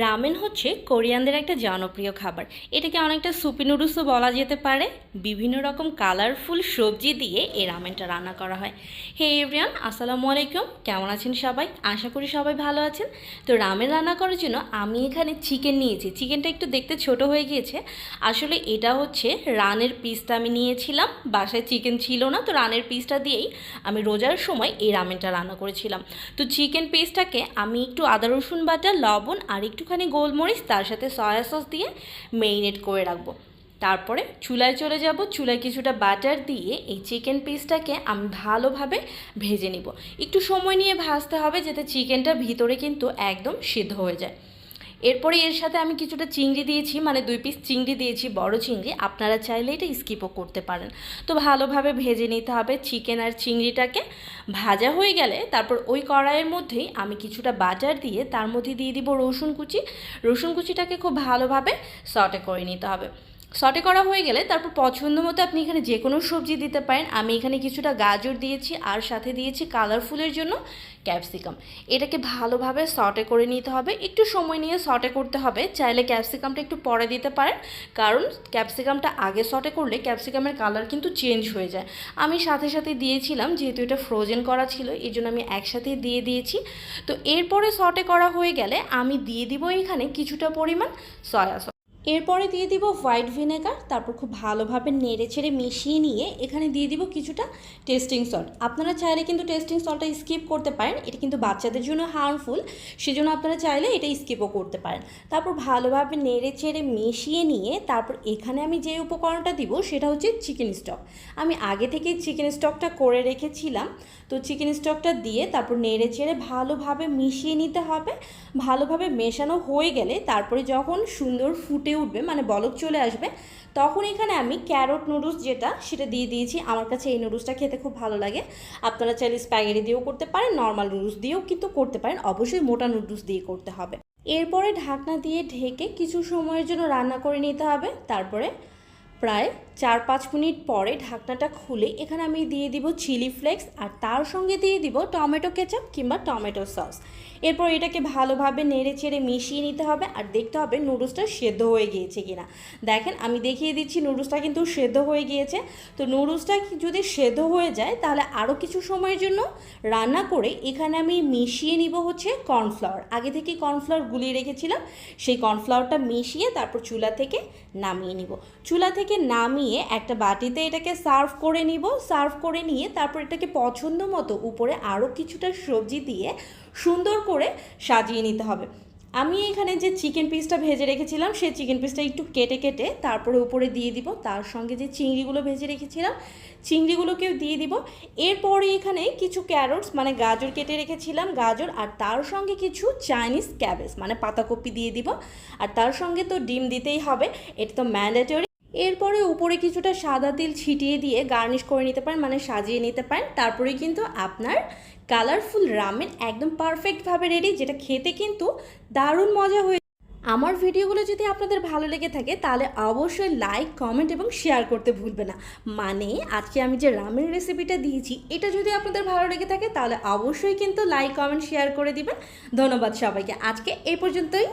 Ramen হচ্ছে কোরিয়ানদের একটা জনপ্রিয় খাবার। এটাকে অনেকটা সুপি নুডলসও বলা যেতে পারে। বিভিন্ন রকম কালারফুল সবজি দিয়ে এই রামেনটা রান্না করা হয়। হে এভরিয়ান আসসালামু আলাইকুম। কেমন আছেন সবাই? আশা করি সবাই ভালো আছেন। তো রামেন রান্না করার জন্য আমি এখানে চিকেন নিয়েছি। চিকেনটা একটু দেখতে ছোট হয়ে গিয়েছে। আসলে এটা হচ্ছে রানের পিসটা আমি নিয়েছিলাম। বাসায় চিকেন ছিল না, তো রানের পিসটা দিয়েই আমি রোজার সময় এই রামেনটা রান্না করেছিলাম। তো চিকেন পিসটাকে আমি একটু আদা, রসুন বাটা, লবণ আর একটুখানি গোলমরিচ, তার সাথে সয়া সস দিয়ে মেরিনেট করে রাখব। তারপরে চুলায় চলে যাব। চুলায় কিছুটা বাটার দিয়ে এই চিকেন পিসটাকে আমি ভালোভাবে ভেজে নিব। একটু সময় নিয়ে ভাজতে হবে, যাতে চিকেনটা ভিতরে কিন্তু একদম সিদ্ধ হয়ে যায়। এরপরে এর সাথে আমি কিছুটা চিংড়ি দিয়েছি মানে দুই পিস চিংড়ি দিয়েছি, বড় চিংড়ি। আপনারা চাইলে এটা স্কিপও করতে পারেন। তো ভালোভাবে ভেজে নিতে হবে চিকেন আর চিংড়িটাকে। ভাজা হয়ে গেলে তারপর ওই কড়াইয়ের মধ্যেই আমি কিছুটা বাটার দিয়ে তার মধ্যে দিয়ে দিব রসুন কুচি। রসুন কুচিটাকে খুব ভালোভাবে সটে করে নিতে হবে। সটে করা হয়ে গেলে তারপর পছন্দ মতো আপনি এখানে যে কোনো সবজি দিতে পারেন। আমি এখানে কিছুটা গাজর দিয়েছি, আর সাথে দিয়েছি কালারফুলের জন্য ক্যাপসিকাম এটাকে ভালোভাবে সটে করে নিতে হবে। একটু সময় নিয়ে সটে করতে হবে। চাইলে ক্যাপসিকামটা একটু পরে দিতে পারেন। কারণ ক্যাপসিকামটা আগে সটে করলে ক্যাপসিকামের কালার কিন্তু চেঞ্জ হয়ে যায়। আমি সাথে সাথে দিয়েছিলাম, যেহেতু এটা ফ্রোজেন করা ছিল এই জন্য আমি একসাথে দিয়ে দিয়েছি। তো এরপরে সটে করা হয়ে গেলে আমি দিয়ে দিব এখানে কিছুটা পরিমাণ সয়া সস এরপরে দিয়ে দিব হোয়াইট ভিনেগার, তারপর খুব ভালোভাবে নেড়ে ছেড়ে মিশিয়ে নিয়ে এখানে দিয়ে দিব কিছুটা টেস্টিং সল্ট। আপনারা চাইলে কিন্তু টেস্টিং সল্টটা স্কিপ করতে পারেন, এটা কিন্তু বাচ্চাদের জন্য হার্মফুল, সেজন্য আপনারা চাইলে এটা স্কিপও করতে পারেন। তারপর ভালোভাবে নেড়ে ছেড়ে মিশিয়ে নিয়ে তারপর এখানে আমি যে উপকরণটা দিব সেটা হচ্ছে চিকেন স্টক। আমি আগে থেকেই চিকেন স্টকটা করে রেখেছিলাম, তো চিকেন স্টকটা দিয়ে তারপর নেড়ে চেড়ে ভালোভাবে মিশিয়ে নিতে হবে। ভালোভাবে মেশানো হয়ে গেলে তারপরে যখন সুন্দর ফুটে উঠবে মানে বলক চলে আসবে, তখন এখানে আমি ক্যারট নুডলস যেটা, সেটা দিয়ে দিয়েছি। আমার কাছে এই নুডলসটা খেতে খুব ভালো লাগে। আপনারা চাইলে স্প্যাগেটি দিয়েও করতে পারেন নর্মাল নুডলস দিয়েও কিন্তু করতে পারেন। অবশ্যই মোটা নুডলস দিয়ে করতে হবে। এরপরে ঢাকনা দিয়ে ঢেকে কিছু সময়ের জন্য রান্না করে নিতে হবে। তারপরে প্রায় চার পাঁচ মিনিট পরে ঢাকনাটা খুলে এখানে আমি দিয়ে দিব চিলি ফ্লেক্স আর তার সঙ্গে দিয়ে দিব টমেটো কেচাপ কিংবা টমেটো সস। এরপর এটাকে ভালোভাবে নেড়ে চেড়ে মিশিয়ে নিতে হবে আর দেখতে হবে নুডলসটা সেদ্ধ হয়ে গিয়েছে কিনা। দেখেন আমি দেখিয়ে দিচ্ছি নুডলসটা কিন্তু সেদ্ধ হয়ে গিয়েছে। তো নুডলসটা যদি সেদ্ধ হয়ে যায় তাহলে আরও কিছু সময়ের জন্য রান্না করে এখানে আমি মিশিয়ে নিব হচ্ছে কর্নফ্লাওয়ার। আগে থেকে কর্নফ্লাওয়ার গুলিয়ে রেখেছিলাম। সেই কর্নফ্লাওয়ারটা মিশিয়ে তারপর চুলা থেকে নামিয়ে নিব। চুলা থেকে নামিয়ে একটা বাটিতে এটাকে সার্ভ করে নিব। সার্ভ করে নিয়ে তারপর এটাকে পছন্দ মতো উপরে আরও কিছুটা সবজি দিয়ে সুন্দর করে সাজিয়ে নিতে হবে। আমি এখানে যে চিকেন পিসটা ভেজে রেখেছিলাম, সেই চিকেন পিসটা একটু কেটে কেটে তারপরে উপরে দিয়ে দিব। তার সঙ্গে যে চিংড়িগুলো ভেজে রেখেছিলাম, চিংড়িগুলোকেও দিয়ে দিব। এরপরে এখানে কিছু ক্যারটস মানে গাজর কেটে রেখেছিলাম, গাজর আর তার সঙ্গে কিছু চাইনিজ ক্যাবেজ মানে পাতাকপি দিয়ে দিব। আর তার সঙ্গে তো ডিম দিতেই হবে, এটা তো ম্যান্ডেটরি। এরপরে উপরে কিছুটা সাদা তিল ছিটিয়ে দিয়ে গার্নিশ করে নিতে পারেন মানে সাজিয়ে নিতে পারেন। তারপরে কিন্তু আপনার কালারফুল রামেন একদম পারফেক্টভাবে রেডি যেটা খেতে কিন্তু দারুণ মজা হয়ে আমার ভিডিওগুলো যদি আপনাদের ভালো লেগে থাকে, তাহলে অবশ্যই লাইক কমেন্ট এবং শেয়ার করতে ভুলবে না। মানে আজকে আমি যে রামের রেসিপিটা দিয়েছি, এটা যদি আপনাদের ভালো লেগে থাকে, তাহলে অবশ্যই কিন্তু লাইক কমেন্ট শেয়ার করে দিবেন। ধন্যবাদ সবাইকে। আজকে এই পর্যন্তই।